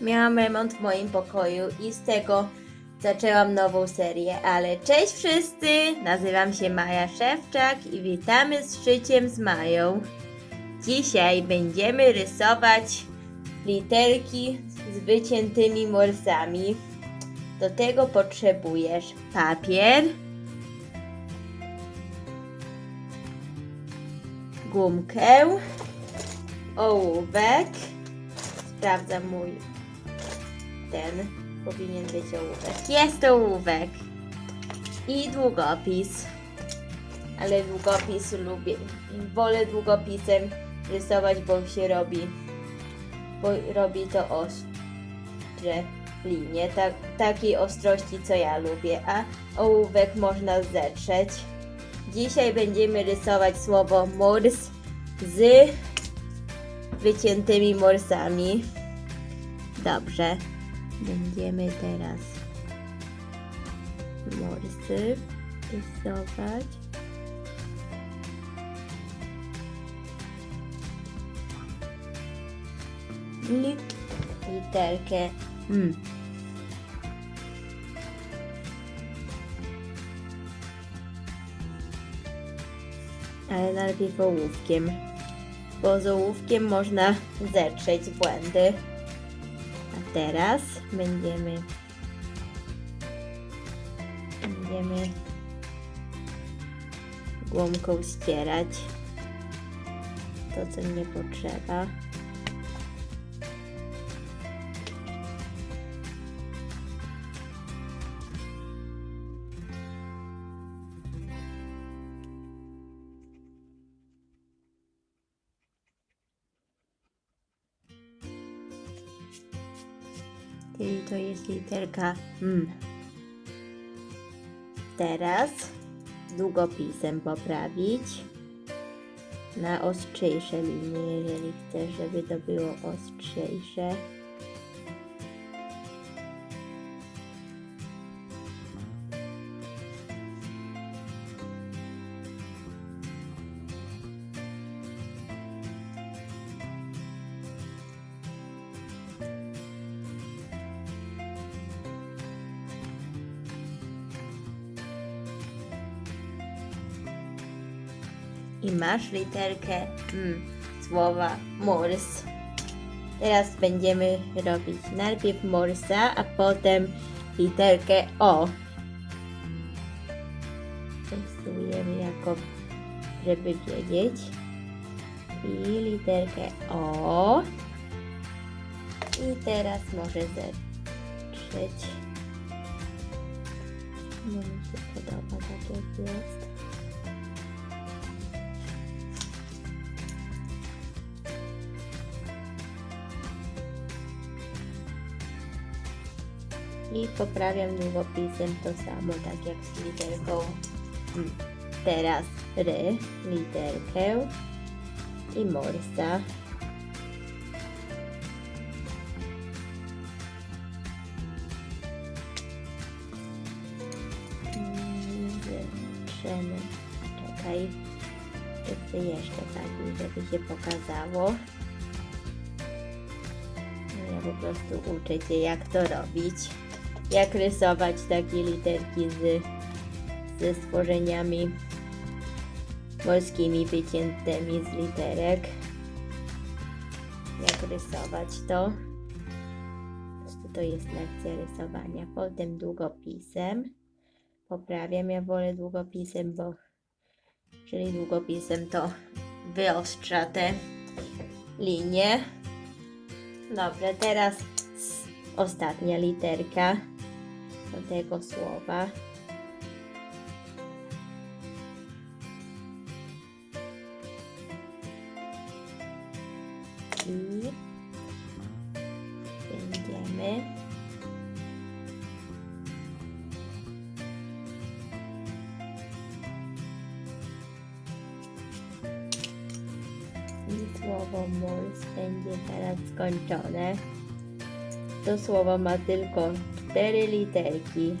Miałam remont w moim pokoju i z tego zaczęłam nową serię, ale cześć wszyscy! Nazywam się Maja Szewczak i witamy z szyciem z Mają. Dzisiaj będziemy rysować literki z wyciętymi morsami. Do tego potrzebujesz papier, gumkę, ołówek. Sprawdzam mój ten. Powinien być ołówek. Jest ołówek. I długopis. Ale długopis lubię. Wolę długopisem rysować, bo się robi. Bo robi to ostre linie. Tak, takiej ostrości, co ja lubię. A ołówek można zetrzeć. Dzisiaj będziemy rysować słowo mors z wyciętymi morsami. Dobrze. Będziemy teraz morsy rysować. Literkę M. Ale najpierw ołówkiem, bo z ołówkiem można zetrzeć błędy. Teraz będziemy będziemy głąbką ścierać to, co nie potrzeba. Czyli to jest literka M. Teraz długopisem poprawić na ostrzejsze linie, jeżeli chcesz, żeby to było ostrzejsze. I masz literkę M słowa mors. Teraz będziemy robić najpierw morsa, a potem literkę O. Rysujemy jako, żeby wiedzieć. I literkę O. I teraz może. No mi się podoba tak jak jest. I poprawiam długopisem to samo, tak jak z literką. Teraz ry, literkę i morsa. Wytrzemy. Czekaj. Chcę jeszcze tak, żeby się pokazało. No Ja po prostu uczę Cię, jak to robić. Jak rysować takie literki z, ze stworzeniami morskimi wyciętymi z literek. Jak rysować to. Prostu to jest lekcja rysowania. Potem długopisem. Poprawiam, ja wolę długopisem, bo czyli długopisem to wyostrza te linie. Dobrze, teraz ostatnia literka do tego słowa. I będziemy i słowo mors będzie teraz skończone. To słowo ma tylko cztery literki.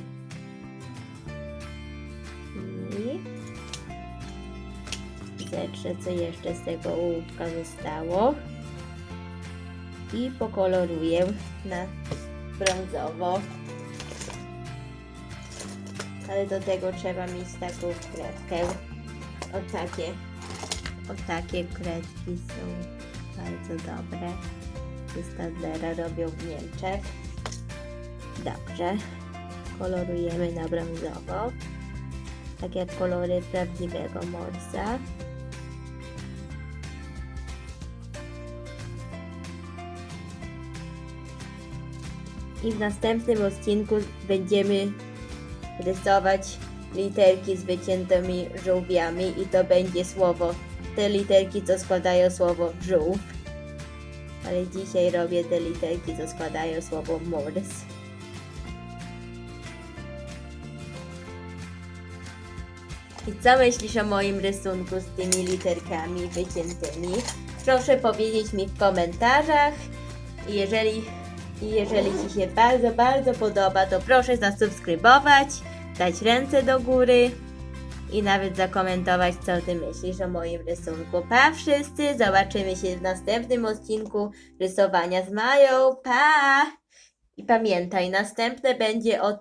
I zetrzę, co jeszcze z tego ołówka zostało. i pokoloruję na brązowo. Ale do tego trzeba mieć taką kredkę. O takie, o takie kredki są bardzo dobre. Z Stadlera robią w Niemczech. Dobrze. Kolorujemy na brązowo. Tak jak kolory prawdziwego morsa. I w następnym odcinku będziemy rysować literki z wyciętymi żółwiami i to będzie słowo, te literki co składają słowo żółw. Ale dzisiaj robię te literki co składają słowo mors. I co myślisz o moim rysunku z tymi literkami wyciętymi? Proszę powiedzieć mi w komentarzach. Jeżeli, jeżeli Ci się bardzo, bardzo podoba, to proszę zasubskrybować, dać ręce do góry i nawet zakomentować, co Ty myślisz o moim rysunku. Pa wszyscy, zobaczymy się w następnym odcinku rysowania z Mają. Pa! I pamiętaj, następne będzie o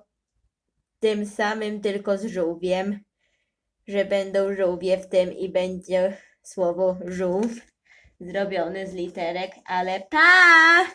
tym samym, tylko z żółwiem że będą żółwie w tym i będzie słowo żółw zrobione z literek, ale pa!